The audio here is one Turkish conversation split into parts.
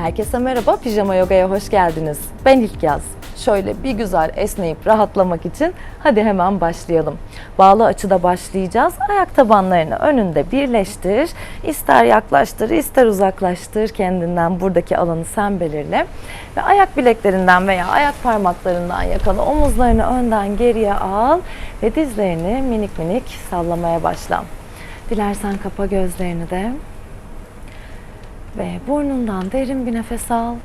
Herkese merhaba, Pijama Yoga'ya hoş geldiniz. Ben İlk Yaz. Şöyle bir güzel esneyip rahatlamak için hadi hemen başlayalım. Bağlı açıda başlayacağız. Ayak tabanlarını önünde birleştir. İster yaklaştır, ister uzaklaştır kendinden buradaki alanı sen belirle. Ve ayak bileklerinden veya ayak parmaklarından yakala. Omuzlarını önden geriye al ve dizlerini minik minik sallamaya başla. Dilersen kapa gözlerini de. Ve burnundan derin bir nefes al.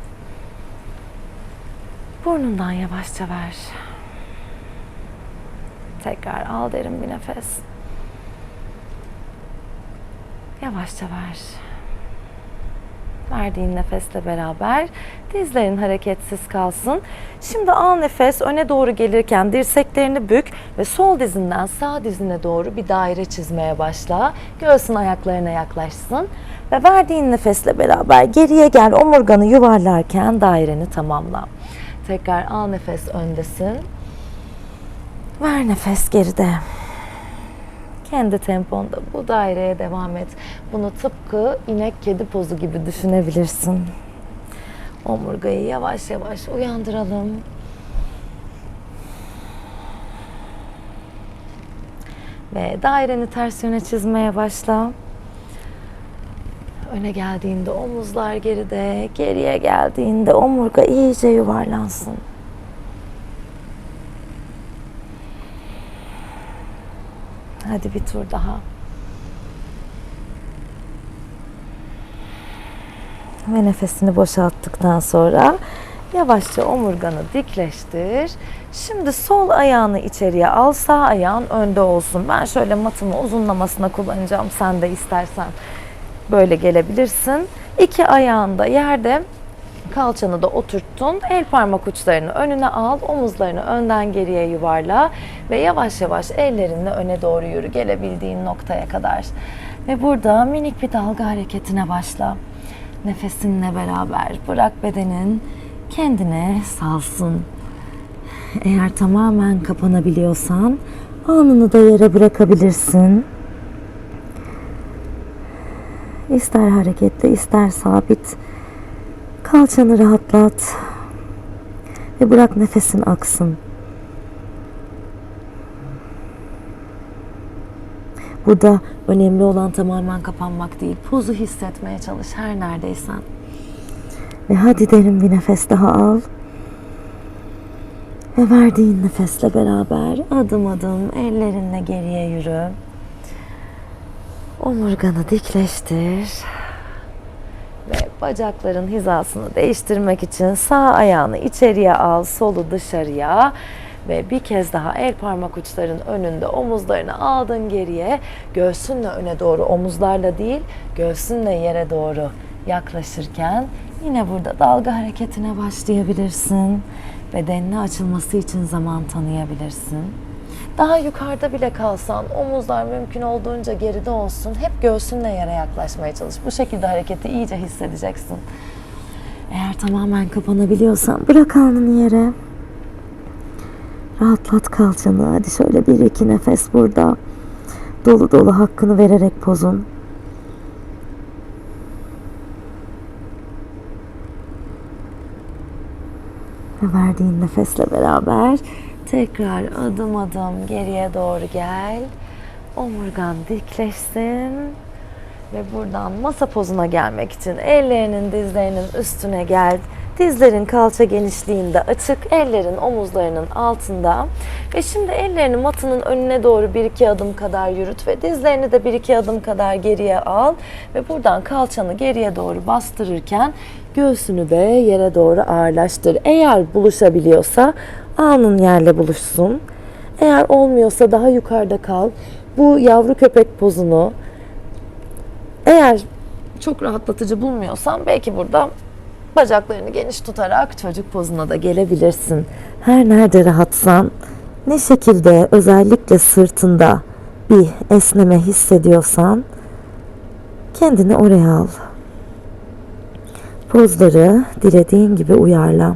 Burnundan yavaşça ver. Tekrar al derin bir nefes. Yavaşça ver. Verdiğin nefesle beraber dizlerin hareketsiz kalsın. Şimdi al nefes öne doğru gelirken dirseklerini bük ve sol dizinden sağ dizine doğru bir daire çizmeye başla. Göğsün ayaklarına yaklaşsın. Ve verdiğin nefesle beraber geriye gel omurganı yuvarlarken daireni tamamla. Tekrar al nefes öndesin. Ver nefes geride. Kendi temponda bu daireye devam et. Bunu tıpkı inek kedi pozu gibi düşünebilirsin. Omurgayı yavaş yavaş uyandıralım. Ve daireni ters yöne çizmeye başla. Öne geldiğinde omuzlar geride, geriye geldiğinde omurga iyice yuvarlansın. Hadi bir tur daha. Ve nefesini boşalttıktan sonra yavaşça omurganı dikleştir. Şimdi sol ayağını içeriye al, sağ ayağın önde olsun. Ben şöyle matımı uzunlamasına kullanacağım. Sen de istersen böyle gelebilirsin. İki ayağın da yerde kalçanı da oturttun. El parmak uçlarını önüne al, omuzlarını önden geriye yuvarla ve yavaş yavaş ellerinle öne doğru yürü gelebildiğin noktaya kadar. Ve burada minik bir dalga hareketine başla. Nefesinle beraber bırak bedenin kendine salsın. Eğer tamamen kapanabiliyorsan anını da yere bırakabilirsin. İster hareketli, ister sabit. Kalçanı rahatlat. Ve bırak nefesin aksın. Burada önemli olan tamamen kapanmak değil. Pozu hissetmeye çalış her neredeysen. Ve hadi derin bir nefes daha al. Ve verdiğin nefesle beraber adım adım ellerinle geriye yürü. Omurganı dikleştir. Bacakların hizasını değiştirmek için sağ ayağını içeriye al, solu dışarıya ve bir kez daha el parmak uçların önünde omuzlarını aldın geriye. Göğsünle öne doğru omuzlarla değil, göğsünle yere doğru yaklaşırken yine burada dalga hareketine başlayabilirsin. Bedenine açılması için zaman tanıyabilirsin. Daha yukarıda bile kalsan omuzlar mümkün olduğunca geride olsun. Hep göğsünle yere yaklaşmaya çalış. Bu şekilde hareketi iyice hissedeceksin. Eğer tamamen kapanabiliyorsan bırak alnını yere. Rahatlat kalçanı. Hadi şöyle bir iki nefes burada. Dolu dolu hakkını vererek pozun. Ve verdiğin nefesle beraber tekrar adım adım geriye doğru gel. Omurgan dikleşsin. Ve buradan masa pozuna gelmek için ellerinin dizlerinin üstüne gel. Dizlerin kalça genişliğinde açık, ellerin omuzlarının altında. Ve şimdi ellerini matının önüne doğru bir iki adım kadar yürüt ve dizlerini de bir iki adım kadar geriye al. Ve buradan kalçanı geriye doğru bastırırken göğsünü de yere doğru ağırlaştır. Eğer buluşabiliyorsa alnın yerle buluşsun. Eğer olmuyorsa daha yukarıda kal. Bu yavru köpek pozunu eğer çok rahatlatıcı bulmuyorsan belki burada bacaklarını geniş tutarak çocuk pozuna da gelebilirsin. Her nerede rahatsan, ne şekilde özellikle sırtında bir esneme hissediyorsan kendini oraya al. Pozları dilediğin gibi uyarla.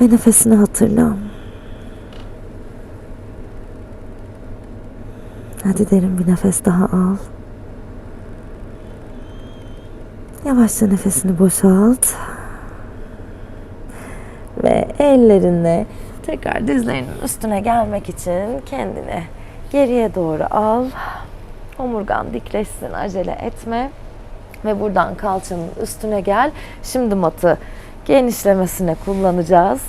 Ve nefesini hatırla. Hadi derin bir nefes daha al. Yavaşça nefesini boşalt. Ve ellerinle tekrar dizlerinin üstüne gelmek için kendini geriye doğru al. Omurgan dikleşsin, acele etme. Ve buradan kalçanın üstüne gel. Şimdi matı genişlemesine kullanacağız.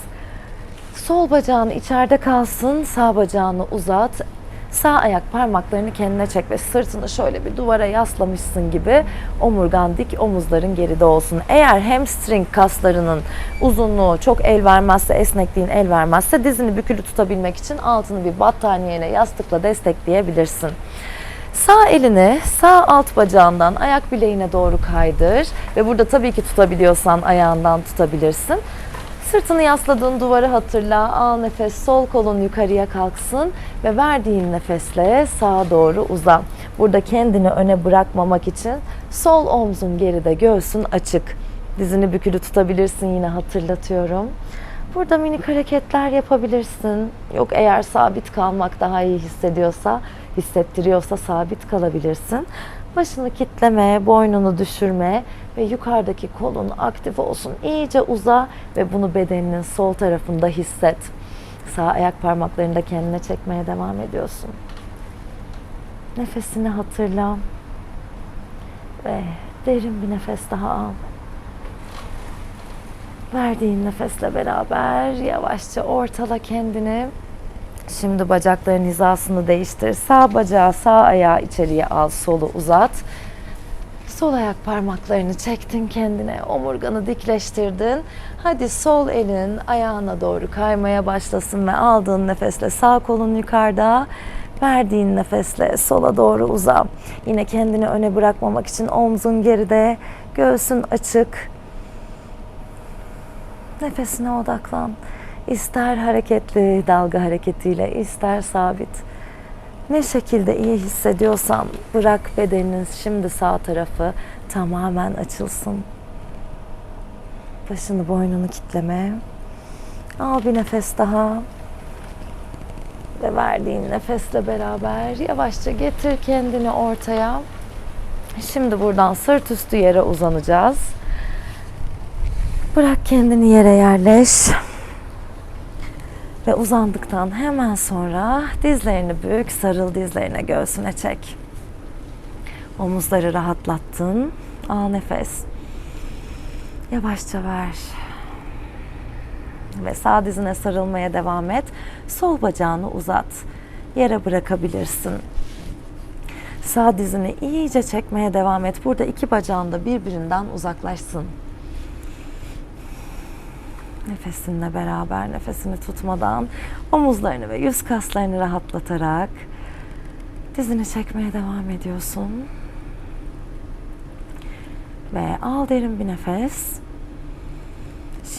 Sol bacağın içeride kalsın, sağ bacağını uzat. Sağ ayak parmaklarını kendine çek ve sırtını şöyle bir duvara yaslamışsın gibi omurgan dik, omuzların geride olsun. Eğer hamstring kaslarının uzunluğu çok el vermezse, esnekliğin el vermezse dizini bükülü tutabilmek için altını bir battaniyene yastıkla destekleyebilirsin. Sağ elini sağ alt bacağından ayak bileğine doğru kaydır ve burada tabii ki tutabiliyorsan ayağından tutabilirsin. Sırtını yasladığın duvarı hatırla. Al nefes, sol kolun yukarıya kalksın ve verdiğin nefesle sağa doğru uzan. Burada kendini öne bırakmamak için sol omzun geride, göğsün açık. Dizini bükülü tutabilirsin yine hatırlatıyorum. Burada minik hareketler yapabilirsin. Yok eğer sabit kalmak daha iyi hissediyorsa, hissettiriyorsa sabit kalabilirsin. Başını kitleme, boynunu düşürme ve yukarıdaki kolun aktif olsun. İyice uza ve bunu bedeninin sol tarafında hisset. Sağ ayak parmaklarını da kendine çekmeye devam ediyorsun. Nefesini hatırla. Ve derin bir nefes daha al. Verdiğin nefesle beraber yavaşça ortala kendini. Şimdi bacakların hizasını değiştir. Sağ bacağı, sağ ayağı içeriye al, solu uzat. Sol ayak parmaklarını çektin kendine, omurganı dikleştirdin. Hadi sol elin ayağına doğru kaymaya başlasın ve aldığın nefesle sağ kolun yukarıda, verdiğin nefesle sola doğru uza. Yine kendini öne bırakmamak için omzun geride, göğsün açık. Nefesine odaklan. İster hareketli dalga hareketiyle, ister sabit. Ne şekilde iyi hissediyorsan bırak bedeniniz şimdi sağ tarafı tamamen açılsın. Başını boynunu kitleme. Al bir nefes daha. Ve verdiğin nefesle beraber yavaşça getir kendini ortaya. Şimdi buradan sırt üstü yere uzanacağız. Bırak kendini yere yerleş. Ve uzandıktan hemen sonra dizlerini bük, sarıl dizlerine, göğsüne çek. Omuzları rahatlattın. Al nefes. Yavaşça ver. Ve sağ dizine sarılmaya devam et. Sol bacağını uzat. Yere bırakabilirsin. Sağ dizini iyice çekmeye devam et. Burada iki bacağın da birbirinden uzaklaşsın. Nefesinle beraber nefesini tutmadan omuzlarını ve yüz kaslarını rahatlatarak dizini çekmeye devam ediyorsun. Ve al derin bir nefes.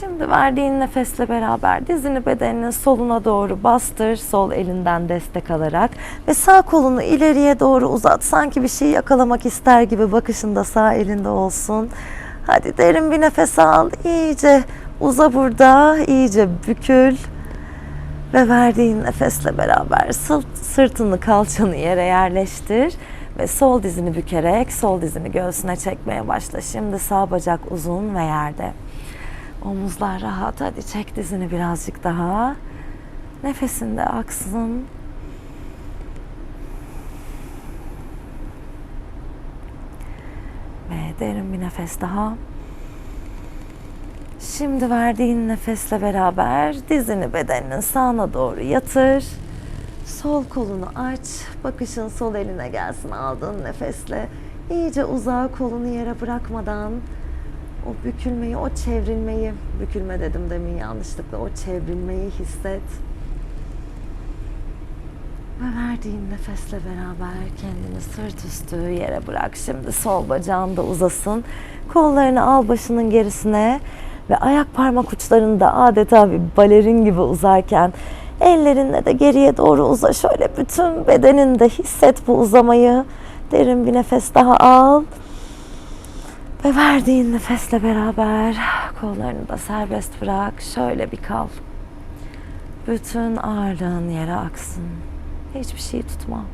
Şimdi verdiğin nefesle beraber dizini bedeninin soluna doğru bastır. Sol elinden destek alarak ve sağ kolunu ileriye doğru uzat. Sanki bir şey yakalamak ister gibi bakışın da sağ elinde olsun. Hadi derin bir nefes al. İyice Uza burada, iyice bükül ve verdiğin nefesle beraber sırt, sırtını, kalçanı yere yerleştir ve sol dizini bükerek sol dizini göğsüne çekmeye başla. Şimdi sağ bacak uzun ve yerde. Omuzlar rahat. Hadi çek dizini birazcık daha. Nefesin de aksın. Ve derin bir nefes daha. Şimdi verdiğin nefesle beraber dizini bedeninin sağına doğru yatır. Sol kolunu aç. Bakışın sol eline gelsin aldığın nefesle. İyice uzağa kolunu yere bırakmadan o bükülmeyi, o çevrilmeyi, bükülme dedim demin yanlışlıkla, o çevrilmeyi hisset. Ve verdiğin nefesle beraber kendini sırt üstü yere bırak. Şimdi sol bacağın da uzasın. Kollarını al başının gerisine ve ayak parmak uçlarını da adeta bir balerin gibi uzarken ellerinle de geriye doğru uza. Şöyle bütün bedeninde hisset bu uzamayı. Derin bir nefes daha al. Ve verdiğin nefesle beraber kollarını da serbest bırak. Şöyle bir kal. Bütün ağırlığın yere aksın. Hiçbir şey tutma.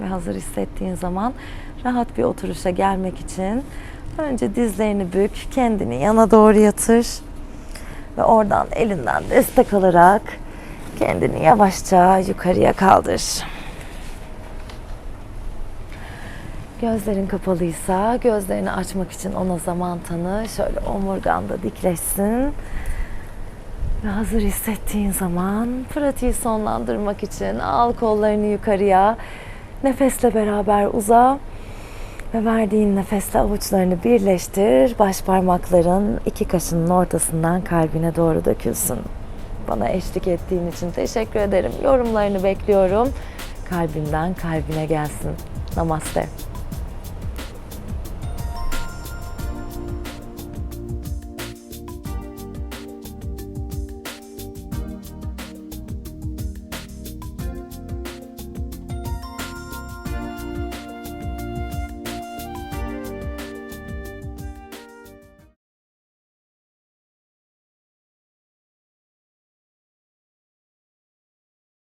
Ve hazır hissettiğin zaman rahat bir oturuşa gelmek için önce dizlerini bük, kendini yana doğru yatır. Ve oradan elinden destek alarak kendini yavaşça yukarıya kaldır. Gözlerin kapalıysa gözlerini açmak için ona zaman tanı. Şöyle omurganda dikleşsin. Ve hazır hissettiğin zaman pratiği sonlandırmak için al kollarını yukarıya. Nefesle beraber uza. Ve verdiğin nefesle avuçlarını birleştir. Baş parmakların iki kaşının ortasından kalbine doğru dökülsün. Bana eşlik ettiğin için teşekkür ederim. Yorumlarını bekliyorum. Kalbimden kalbine gelsin. Namaste.